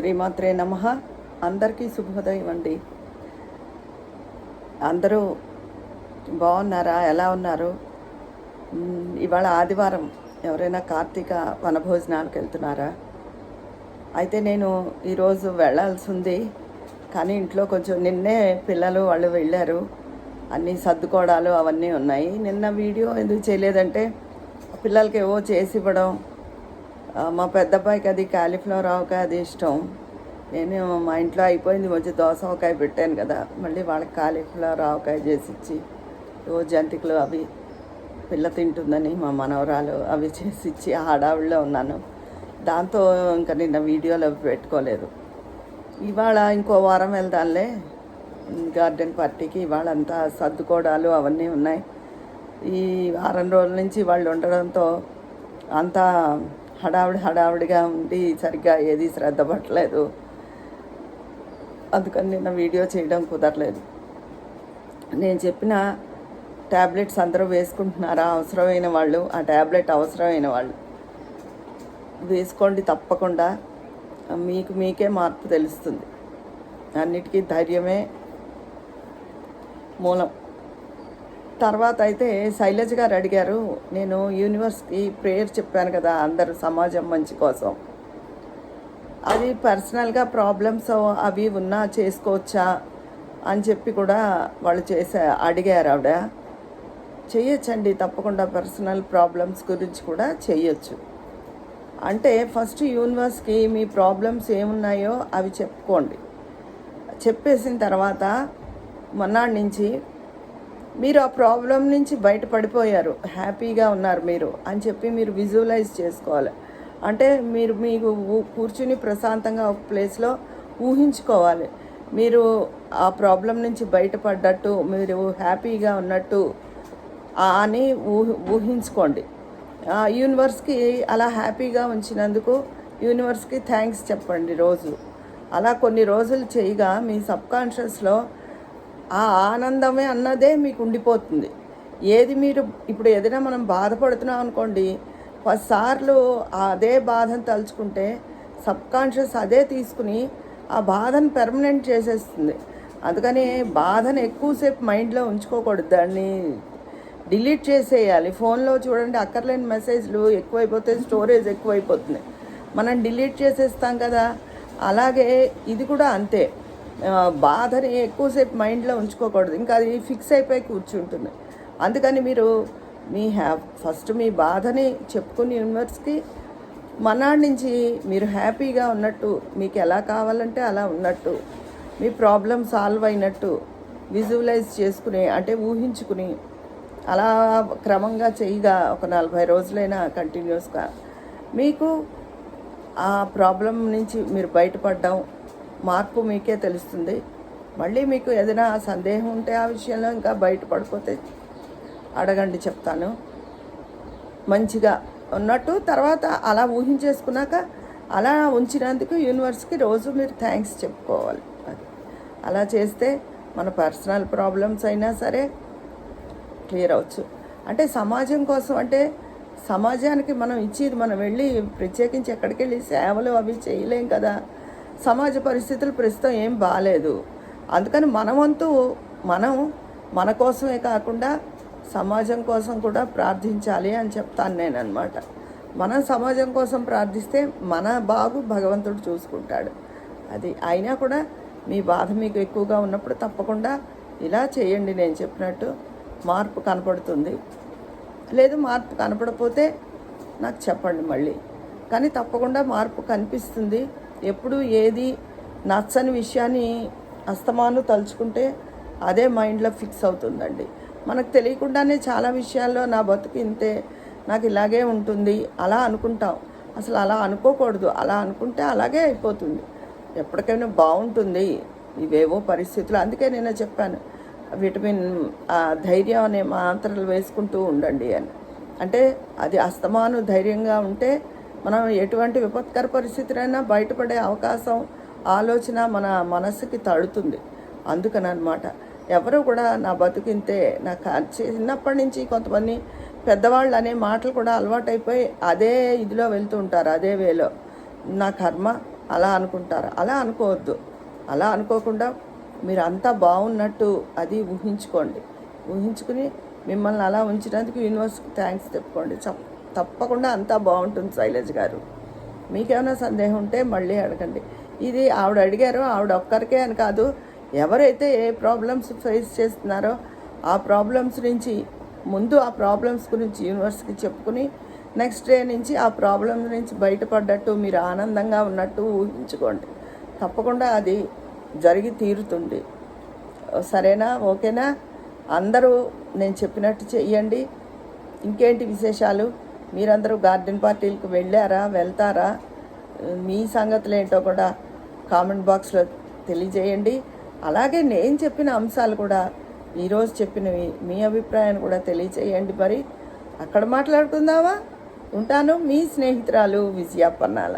శ్రీమాత్రే నమ. అందరికీ శుభోదయం అండి. అందరూ బాగున్నారా? ఎలా ఉన్నారు? ఇవాళ ఆదివారం ఎవరైనా కార్తీక వనభోజనాలకు వెళ్తున్నారా? అయితే నేను ఈరోజు వెళ్ళాల్సి ఉంది. కానీ ఇంట్లో కొంచెం నిన్నే పిల్లలు వాళ్ళు వెళ్ళారు. అన్నీ సర్దుకోవడాలు అవన్నీ ఉన్నాయి. నిన్న వీడియో ఎందుకు చేయలేదంటే పిల్లలకి ఏవో చేసి ఇవ్వడం మా పెద్ద అబ్బాయికి అది కాలీఫ్లవర్ ఆవకాయ అది ఇష్టం. నేను మా ఇంట్లో అయిపోయింది వచ్చి దోస ఆవకాయ పెట్టాను కదా. మళ్ళీ వాళ్ళకి కాలీఫ్లవర్ ఆవకాయ చేసి ఇచ్చి ఓ జంతికలు అవి పిల్ల తింటుందని మా మనవరాలు అవి చేసి ఇచ్చి హడావిడిలో ఉన్నాను. దాంతో ఇంకా నిన్న వీడియోలు అవి పెట్టుకోలేదు. ఇవాళ ఇంకో వారం వెళ్దాంలే. గార్డెన్ పార్టీకి ఇవాళ అంతా సర్దుకోవడాలు అవన్నీ ఉన్నాయి. ఈ వారం రోజుల నుంచి వాళ్ళు ఉండడంతో అంతా హడావిడి హడావిడిగా ఉండి సరిగ్గా ఏది శ్రద్ధ పట్టలేదు. అందుకని నిన్న వీడియో చేయడం కుదరలేదు. నేను చెప్పిన ట్యాబ్లెట్స్ అందరూ వేసుకుంటున్నారా? అవసరమైన వాళ్ళు ఆ ట్యాబ్లెట్ అవసరమైన వాళ్ళు. వేసుకోండి తప్పకుండా. మీకు మీకే మార్పు తెలుస్తుంది. అన్నిటికీ ధైర్యమే మూలం. తర్వాత అయితే శైలజ్ గారు అడిగారు నేను యూనివర్స్కి ప్రేయర్ చెప్పాను కదా అందరూ సమాజం మంచి కోసం. అది పర్సనల్గా ప్రాబ్లమ్స్ అవి ఉన్నా చేసుకోవచ్చా? అని చెప్పి కూడా వాళ్ళు చేసే అడిగారు ఆవిడ. చేయొచ్చండి తప్పకుండా పర్సనల్ ప్రాబ్లమ్స్ గురించి కూడా చేయొచ్చు అంటే ఫస్ట్ యూనివర్స్కి మీ ప్రాబ్లమ్స్ ఏమున్నాయో అవి చెప్పుకోండి. చెప్పేసిన తర్వాత మొన్నాడు నుంచి మీరు ఆ ప్రాబ్లం నుంచి బయటపడిపోయారు. హ్యాపీగా ఉన్నారు మీరు అని చెప్పి మీరు విజువలైజ్ చేసుకోవాలి. అంటే మీరు మీకు కూర్చుని ప్రశాంతంగా ఒక ప్లేస్లో ఊహించుకోవాలి. మీరు ఆ ప్రాబ్లం నుంచి బయటపడ్డట్టు మీరు హ్యాపీగా ఉన్నట్టు అని ఊహి ఊహించుకోండి. ఆ యూనివర్స్కి అలా హ్యాపీగా ఉంచినందుకు యూనివర్స్కి థ్యాంక్స్ చెప్పండి రోజు. అలా కొన్ని రోజులు చేయగా మీ సబ్కాన్షియస్లో ఆ ఆనందమే అన్నదే మీకు ఉండిపోతుంది ఏది మీరు ఇప్పుడు ఏదైనా మనం బాధపడుతున్నాం అనుకోండి పదిసార్లు అదే బాధను తలుచుకుంటే సబ్కాన్షియస్ అదే తీసుకుని ఆ బాధను పెర్మనెంట్ చేసేస్తుంది. అందుకని బాధను ఎక్కువసేపు మైండ్లో ఉంచుకోకూడదు. దాన్ని డిలీట్ చేసేయాలి. ఫోన్లో చూడండి అక్కర్లేని మెసేజ్లు ఎక్కువైపోతే స్టోరేజ్ ఎక్కువైపోతుంది. మనం డిలీట్ చేసేస్తాం కదా. అలాగే ఇది కూడా అంతే. బాధని ఎక్కువసేపు మైండ్లో ఉంచుకోకూడదు. ఇంకా అది ఫిక్స్ అయిపోయి కూర్చుంటుంది. అందుకని మీరు మీ హ్యా ఫస్ట్ మీ బాధని చెప్పుకుని యూనివర్స్కి మనాడి నుంచి మీరు హ్యాపీగా ఉన్నట్టు మీకు ఎలా కావాలంటే అలా ఉన్నట్టు మీ ప్రాబ్లం సాల్వ్ అయినట్టు విజువలైజ్ చేసుకుని అంటే ఊహించుకుని అలా క్రమంగా చేయగా ఒక నలభై రోజులైనా కంటిన్యూస్గా మీకు ఆ ప్రాబ్లం నుంచి మీరు బయటపడ్డం మార్పు మీకే తెలుస్తుంది. మళ్ళీ మీకు ఏదైనా సందేహం ఉంటే ఆ విషయంలో ఇంకా బయటపడిపోతే అడగండి చెప్తాను. మంచిగా ఉన్నట్టు తర్వాత అలా ఊహించేసుకున్నాక అలా ఉంచినందుకు యూనివర్స్కి రోజు మీరు థ్యాంక్స్ చెప్పుకోవాలి. అది. అలా చేస్తే మన పర్సనల్ ప్రాబ్లమ్స్ అయినా సరే క్లియర్ అవ్వచ్చు. అంటే సమాజం కోసం అంటే సమాజానికి మనం ఇచ్చేది మనం వెళ్ళి ప్రత్యేకించి ఎక్కడికి వెళ్ళి సేవలు అవి చేయలేం కదా. సమాజ పరిస్థితులు ప్రస్తుతం ఏం బాగాలేదు అందుకని మనమంతు మనం మన కోసమే కాకుండా సమాజం కోసం కూడా ప్రార్థించాలి అని చెప్తాను నేను అనమాట మనం సమాజం కోసం ప్రార్థిస్తే మన బాగు భగవంతుడు చూసుకుంటాడు. అది అయినా కూడా మీ బాధ మీకు ఎక్కువగా ఉన్నప్పుడు తప్పకుండా ఇలా చేయండి నేను చెప్పినట్టు మార్పు కనపడుతుంది. లేదు మార్పు కనపడపోతే నాకు చెప్పండి మళ్ళీ. కానీ తప్పకుండా మార్పు కనిపిస్తుంది. ఎప్పుడు ఏది నచ్చని విషయాన్ని అస్తమాను తలుచుకుంటే అదే మైండ్లో ఫిక్స్ అవుతుందండి. మనకు తెలియకుండానే చాలా విషయాల్లో నా బతుకు ఇంతే నాకు ఇలాగే ఉంటుంది అలా అనుకుంటాం. అసలు అలా అనుకోకూడదు అలా అనుకుంటే అలాగే అయిపోతుంది. ఎప్పటికైనా బాగుంటుంది ఇవేవో పరిస్థితులు. అందుకే నేను చెప్పాను విటమిన్ ఆ, ధైర్యం అనే మాత్రలు వేసుకుంటూ ఉండండి అని. అంటే అది అస్తమాను ధైర్యంగా ఉంటే మనం ఎటువంటి విపత్కర పరిస్థితులైనా బయటపడే అవకాశం ఆలోచన మన మనసుకి తడుతుంది. అందుకని అనమాట ఎవరు కూడా నా బతుకింతే నాకు చిన్నప్పటి నుంచి కొంతమంది పెద్దవాళ్ళు అనే మాటలు కూడా అలవాటైపోయి అదే ఇదిలో వెళ్తూ ఉంటారు అదే వేలో. నా కర్మ అలా అనుకుంటారు. అలా అనుకోవద్దు. అలా అనుకోకుండా మీరు అంతా బాగున్నట్టు అది ఊహించుకోండి. ఊహించుకుని మిమ్మల్ని అలా ఉంచినందుకు యూనివర్స్కి థ్యాంక్స్ చెప్పుకోండి. చెప్పండి తప్పకుండా అంతా బాగుంటుంది శైలజ్ గారు. మీకేమైనా సందేహం ఉంటే మళ్ళీ అడగండి. ఇది ఆవిడ అడిగారు ఆవిడ ఒక్కరికే అని కాదు ఎవరైతే ఏ ప్రాబ్లమ్స్ ఫేస్ చేస్తున్నారో ఆ ప్రాబ్లమ్స్ నుంచి ముందు ఆ ప్రాబ్లమ్స్ గురించి యూనివర్స్కి చెప్పుకుని నెక్స్ట్ డే నుంచి ఆ ప్రాబ్లమ్స్ నుంచి బయటపడ్డట్టు మీరు ఆనందంగా ఉన్నట్టు ఊహించుకోండి. తప్పకుండా అది జరిగి తీరుతుంది. సరేనా? ఓకేనా? అందరూ నేను చెప్పినట్టు చెయ్యండి. ఇంకేంటి విశేషాలు? మీరందరూ గార్డెన్ పార్టీలకు వెళ్ళారా వెళ్తారా? మీ సంగతులు ఏంటో కూడా కామెంట్ బాక్స్లో తెలియజేయండి. అలాగే నేను చెప్పిన అంశాలు కూడా ఈరోజు చెప్పినవి మీ అభిప్రాయాన్ని కూడా తెలియజేయండి మరి. అక్కడ మాట్లాడుకుందామా? ఉంటాను మీ స్నేహితురాలు విజయాపన్నాల